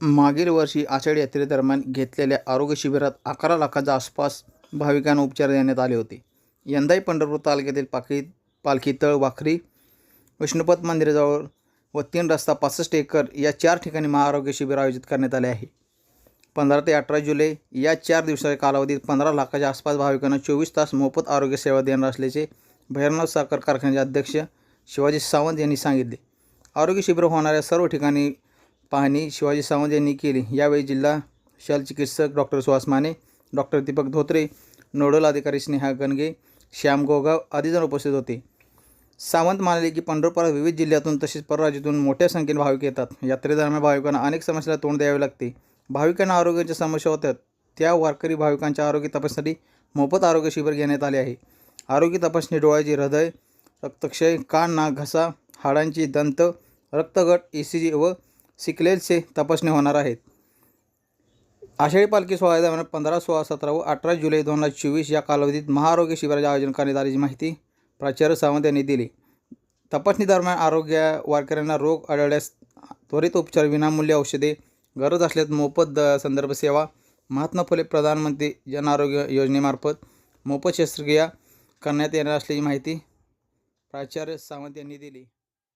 मागील वर्षी आषाढी यात्रेदरम्यान घेतलेल्या आरोग्य शिबिरात अकरा लाखाच्या आसपास भाविकांना उपचार देण्यात आले होते. यंदाही पंढरपूर तालुक्यातील पाकी पालखी तळ वाखरी विष्णुपत मंदिराजवळ व तीन रस्ता पासष्ट एकर या चार ठिकाणी महाआरोग्य शिबिर आयोजित करण्यात आले आहे. पंधरा ते अठरा जुलै या चार दिवसाच्या कालावधीत पंधरा लाखाच्या आसपास भाविकांना चोवीस तास मोफत आरोग्य सेवा देणार असल्याचे भैरनाथ साखर कारखान्याचे अध्यक्ष शिवाजी सावंत यांनी सांगितले. आरोग्य शिबिर होणाऱ्या सर्व ठिकाणी पाहणी शिवाजी सावंत यांनी केली. यावेळी जिल्हा शल्यचिकित्सक doctor Suhas Mane doctor Deepak Dhotre nodal अधिकारी स्नेहा गणगे श्याम गोगाव आदीजण उपस्थित होते. सावंत म्हणाले की पंढरपुरात विविध जिल्ह्यातून तसेच परराज्यातून मोठ्या संख्येने भाविक येतात. यात्रेदरम्यान भाविकांना अनेक समस्यांना तोंड द्यावे लागते. भाविकांना आरोग्याच्या समस्या होत्या त्या वारकरी भाविकांच्या आरोग्य तपासण्यासाठी मोफत आरोग्य शिबिर घेण्यात आले आहे. आरोग्य तपासणी डोळ्याची हृदय रक्तक्षय कान नाक घसा हाडांची दंत रक्तगट ई सी जी व सिकलेलचे तपासणी होणार आहेत. आषाढी पालखी सोहळ्या दरम्यान पंधरा सोळा सतरा व अठरा जुलै दोन हजार चोवीस या कालावधीत महाआरोग्य शिबिराचे आयोजन करण्यात आल्याची माहिती प्राचार्य सावंत यांनी दिली. तपासणी दरम्यान आरोग्य वारकऱ्यांना रोग आढळल्यास त्वरित उपचार विनामूल्य औषधे गरज असल्यास मोफत द संदर्भ सेवा महात्मा फुले प्रधानमंत्री जन आरोग्य योजनेमार्फत मोफत शस्त्रक्रिया करण्यात येणार असल्याची माहिती प्राचार्य सावंत यांनी दिली.